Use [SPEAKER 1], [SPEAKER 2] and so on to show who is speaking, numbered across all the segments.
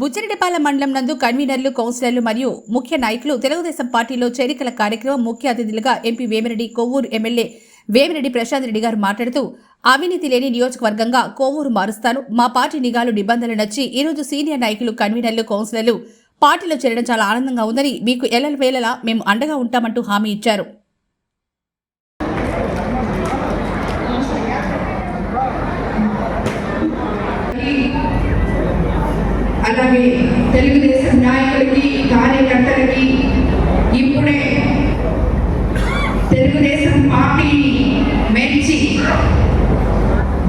[SPEAKER 1] బుచ్చిరెడ్డిపాలెం మండలం నందు కన్వీనర్లు కౌన్సిలర్లు మరియు ముఖ్య నాయకులు తెలుగుదేశం పార్టీలో చేరికల కార్యక్రమం ముఖ్య అతిథులుగా ఎంపీ వేమిరెడ్డి కొవ్వూరు ఎమ్మెల్యే వేమిరెడ్డి ప్రశాంత్ రెడ్డి గారు మాట్లాడుతూ అవినీతి లేని నియోజకవర్గంగా కోవూరు మారుస్తాను మా పార్టీ నిఘాలు నిబంధనలు నచ్చి ఈరోజు సీనియర్ నాయకులు కన్వీనర్లు కౌన్సిలర్లు పార్టీలో చేరడం చాలా ఆనందంగా ఉందని మీకు ఎల్లల వేళలా మేము అండగా ఉంటామంటూ హామీ ఇచ్చారు.
[SPEAKER 2] అలాగే తెలుగుదేశం నాయకులకి కార్యకర్తలకి ఇప్పుడే తెలుగుదేశం పార్టీని మెచ్చి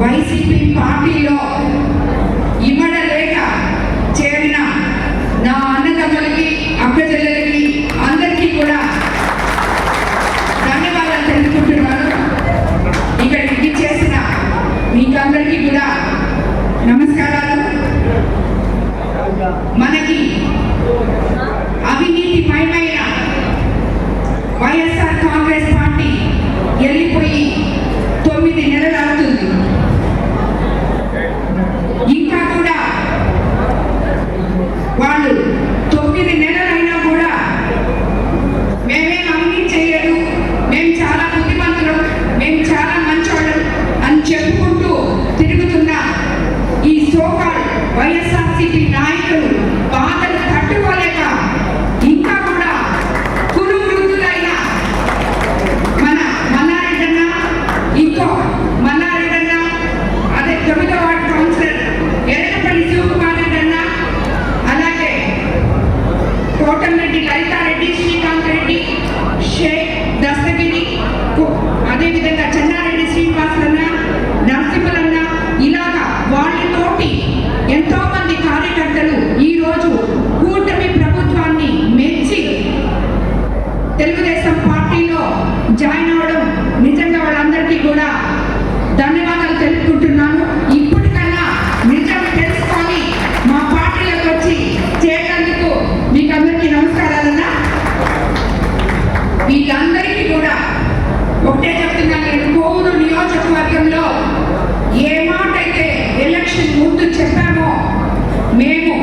[SPEAKER 2] వైసీపీ పార్టీలో ఇంకా కూడా వాళ్ళు తొమ్మిది నెలలైనా కూడా మేమేం అన్ని చేయలేదు మేము చాలా బుద్ధిమంతులం. మేము చాలా మంచోళ్ళం అని చెప్పుకుంటూ తిరుగుతున్న ఈ సోకాల్ వైఎస్ఆర్సీపీ నాయకులు ధన్యవాదాలు తెలుపుకుంటున్నాను ఇప్పటికన్నా నిజం తెలుసుకొని మా పార్టీలోకి వచ్చి చేరినందుకు మీకు అందరికీ నమస్కారాలన్నా వీళ్ళందరికీ కూడా ఒకటే చెప్తున్నాను నేను కోవూరు నియోజకవర్గంలో ఏ మాట అయితే ఎలక్షన్ ముందు చెప్పామో మేము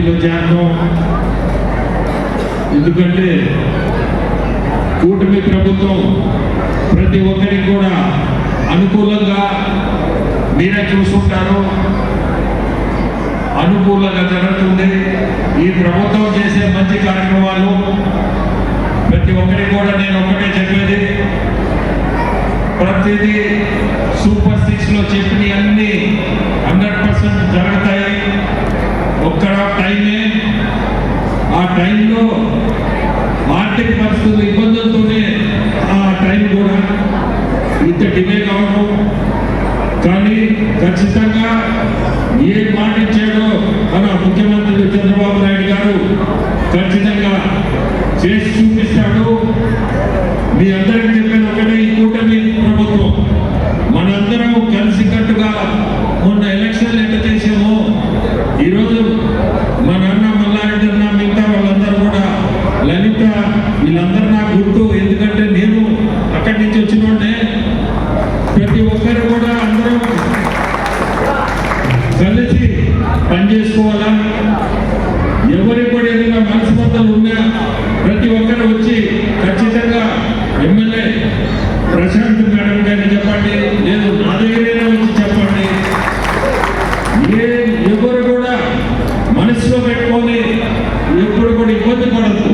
[SPEAKER 3] పార్టీలో చేరడం ఎందుకంటే కూటమి ప్రభుత్వం ప్రతి ఒక్కరికి కూడా అనుకూలంగా మీరే చూసుకుంటారు అనుకూలంగా జరుగుతుంది. ఈ ప్రభుత్వం చేసే మంచి కార్యక్రమాలు ప్రతి ఒక్కరికి కూడా నేను ఒకటే చెప్పేది. ప్రతిదీ సూపర్ సిక్స్లో చెప్పిన అన్ని టైంలో ఆర్థిక పరిస్థితులు ఇబ్బందులతోనే ఆ టైం కూడా ఇంత డిలే కావడం కానీ ఖచ్చితంగా ఖచ్చితంగా చేసి చూపిస్తాడు మీ అందరికి చెప్పేది ఒకటే ఈ కూటమి ప్రభుత్వం మనందరం కలిసికట్టుగా మొన్న ఎలక్షన్లు ఎంత చేసామో ఈరోజు మా నాన్న మల్లారెడ్డి అన్న మిగతా వాళ్ళందరూ కూడా లలిత వీళ్ళందరూ నాకు గుర్తు ఎందుకంటే నేను అక్కడి నుంచి వచ్చినోడే ప్రతి ఒక్కరు కూడా అందరం కలిసి పనిచేసుకోవాలా? ఎవరికి కూడా ఏదైనా మనస్పర్ధలు ఉన్నా ప్రతి ఒక్కరు వచ్చి ఖచ్చితంగా ఎమ్మెల్యే ప్రశాంత్ మేడం గారిని చెప్పండి లేదు నా దగ్గరైనా వచ్చి చెప్పండి. ఏ ఎవరు కూడా మనసులో పెట్టుకొని ఎప్పుడు కూడా ఇబ్బంది పడద్దు.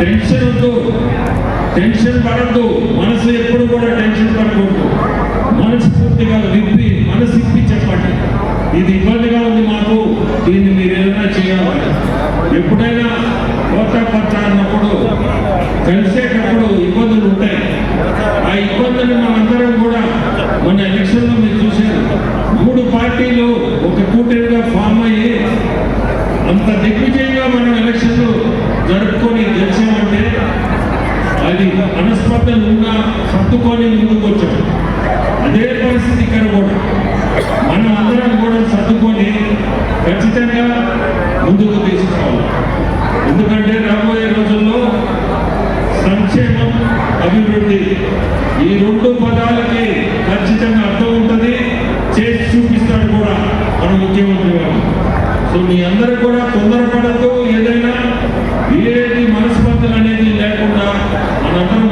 [SPEAKER 3] టెన్షన్ వద్దు. టెన్షన్ పడద్దు. ఇబ్బందులు మనందరం కూడా మన ఎలక్షన్లో మీరు చూశారు. మూడు పార్టీలు ఒక కూటమిగా ఫామ్ అయ్యి అంత దిగ్విజయంగా మనం ఎలక్షన్లు జరుపుకొని గెలిచామంటే అది మనస్పర్ధలు ఉన్నా సర్దుకొని ముందుకు వచ్చాం. అదే పరిస్థితి ఇక్కడ కూడా. మనం అందరం కూడా సర్దుకొని ఖచ్చితంగా ముందుకు తీసుకోవాలి ఎందుకంటే రాబోయే రోజుల్లో సంక్షేమం అభివృద్ధి ఈ రెండు పదాలకి ఖచ్చితంగా అర్థం ఉంటుంది. చేసి చూపిస్తాడు కూడా మన ముఖ్యమంత్రి గారు. సో మీ అందరూ కూడా తొందరపడద్దు. ఏదైనా ఏది మనస్పర్ధలు అనేది లేకుండా మనందరం